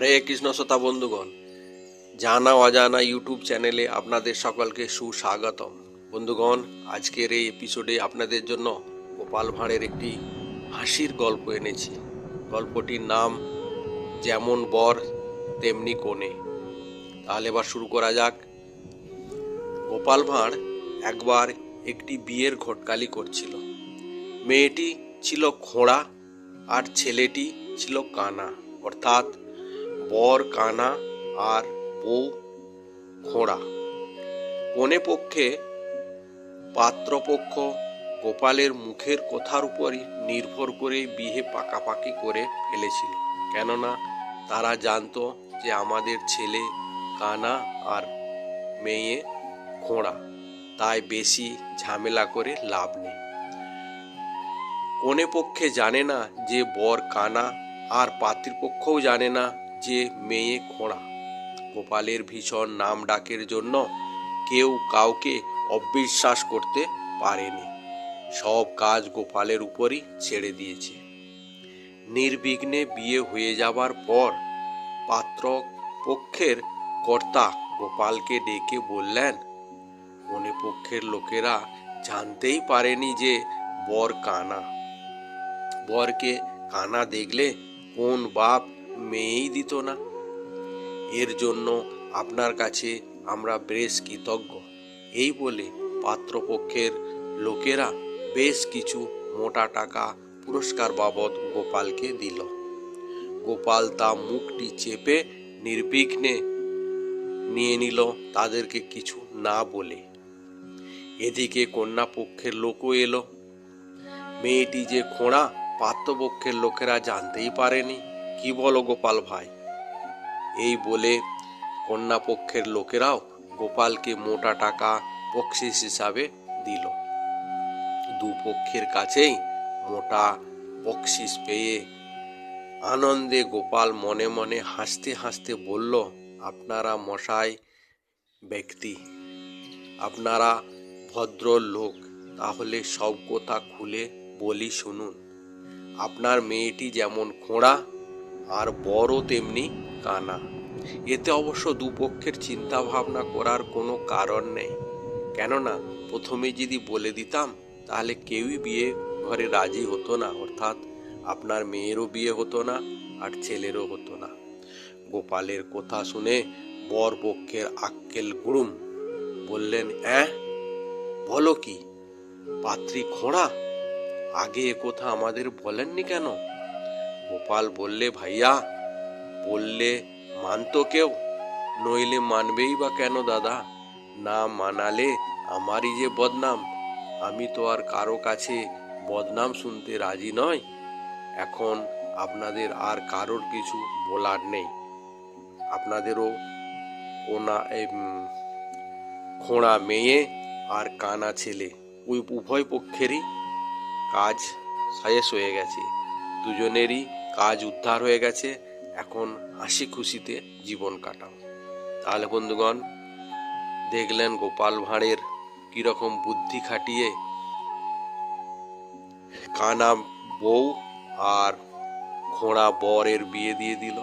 হরে কৃষ্ণ শ্রোতা বন্ধুগণ, জানা অজানা ইউটিউব চ্যানেলে আপনাদের সকলকে সুস্বাগতম। বন্ধুগণ, আজকের এই এপিসোডে আপনাদের জন্য গোপাল ভাঁড়ের একটি হাসির গল্প এনেছি। গল্পটির নাম যেমন বর, তেমনি কোণে তাহলে এবার শুরু করা যাক। গোপাল ভাঁড় একবার একটি বিয়ের ঘটকালি করছিল। মেয়েটি ছিল খোঁড়া আর ছেলেটি ছিল কানা, অর্থাৎ বর, কানা আর বউ খোঁড়া কোনে পক্ষে পাত্রপক্ষ গোপালের মুখের কথার উপরই নির্ভর করে বিয়ে পাকাপাকি করে ফেলেছিল। কেননা তারা জানতো যে আমাদের ছেলে কানা আর মেয়ে খোঁড়া তাই বেশি ঝামেলা করে লাভ নেই। কোনে পক্ষে জানে না যে বর, কানা আর পাত্রীপক্ষও জানে না যে মেয়ে খোঁড়া। গোপালের ভীষণ নাম ডাকের জন্য কেউ কাউকে অবিশ্বাস করতে পারেনি। সব কাজ গোপালের উপরই ছেড়ে দিয়েছে। নির্বিঘ্নে বিয়ে হয়ে যাবার পর পাত্র পক্ষের কর্তা গোপালকে ডেকে বললেন কনে পক্ষের লোকেরা জানতেই পারেনি যে বর কানা। বরকে কানা দেখলে কোন বাপ মেয়েই দিত না। এর জন্য আপনার কাছে আমরা বেশ কৃতজ্ঞ। এই বলে পাত্রপক্ষের লোকেরা বেশ কিছু মোটা টাকা পুরস্কার বাবদ গোপালকে দিল। গোপাল তা মুখটি চেপে নির্বিঘ্নে নিয়ে নিল তাদেরকে কিছু না বলে। এদিকে কন্যা পক্ষের লোকও এলো। মেয়েটি যে খোঁড়া পাত্রপক্ষের লোকেরা জানতেই পারেনি। কি বলো গোপাল ভাই? এই বলে কন্যা পক্ষের লোকেরাও গোপালকে মোটা টাকা বকশিস হিসাবে দিল। দুপক্ষের কাছেই মোটা বকশিস পেয়ে আনন্দে গোপাল মনে মনে হাসতে হাসতে বলল, আপনারা মশাই ব্যক্তি, আপনারা ভদ্র লোক তাহলে সব কথা খুলে বলি শুনুন। আপনার মেয়েটি যেমন খোঁড়া আর বড় তেমনি কানা। এতে অবশ্য দুপক্ষের চিন্তা ভাবনা করার কোনো কারণ নেই। কেননা, প্রথমে যদি বলে দিতাম, তাহলে কেউই বিয়ে ঘরে রাজি হতো না। অর্থাৎ, আপনার মেয়েরও বিয়ে হতো না, আর ছেলেরও হতো না। গোপালের কথা শুনে বর পক্ষের আক্কেল গুড়ুম বললেন, অ্যাঁ? বলো কি? পাত্রী খোঁড়া? আগে কথা আমাদের বলেননি কেন? গোপাল বললে, ভাইয়া, বললে মানতো কেউ? নইলে মানবেই বা কেন দাদা? না মানালে আমারই যে বদনাম। আমি তো আর কারও কাছে বদনাম শুনতে রাজি নয় এখন আপনাদের আর কারোর কিছু বলার নেই। আপনাদেরও কোনা খোঁড়া মেয়ে আর কানা ছেলে ওই উভয় পক্ষেরই কাজ শেষ হয়ে গেছে। দুজনেরই কাজ উদ্ধার হয়ে গেছে, এখন হাসি খুশিতে জীবন কাটাও। তাহলে বন্ধুগণ, দেখলেন গোপাল ভাঁড়ের কীরকম বুদ্ধি খাটিয়ে কানা বউ আর খোঁড়া বরের বিয়ে দিয়ে দিল।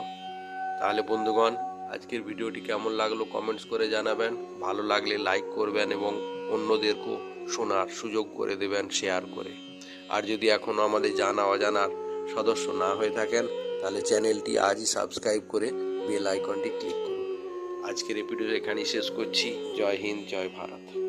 তাহলে বন্ধুগণ, আজকের ভিডিওটি কেমন লাগল কমেন্টস করে জানাবেন। ভালো লাগলে লাইক করবেন এবং অন্যদেরকেও শোনার সুযোগ করে দেবেন শেয়ার করে। আর যদি এখনও আমাদের জানা অজানার সদস্য না হয়ে থাকেন, তাহলে চ্যানেলটি আজই সাবস্ক্রাইব করে বেল আইকনটি ক্লিক করুন। আজকের এপিডিও এখানেই শেষ করছি। জয় হিন্দ, জয় ভারত।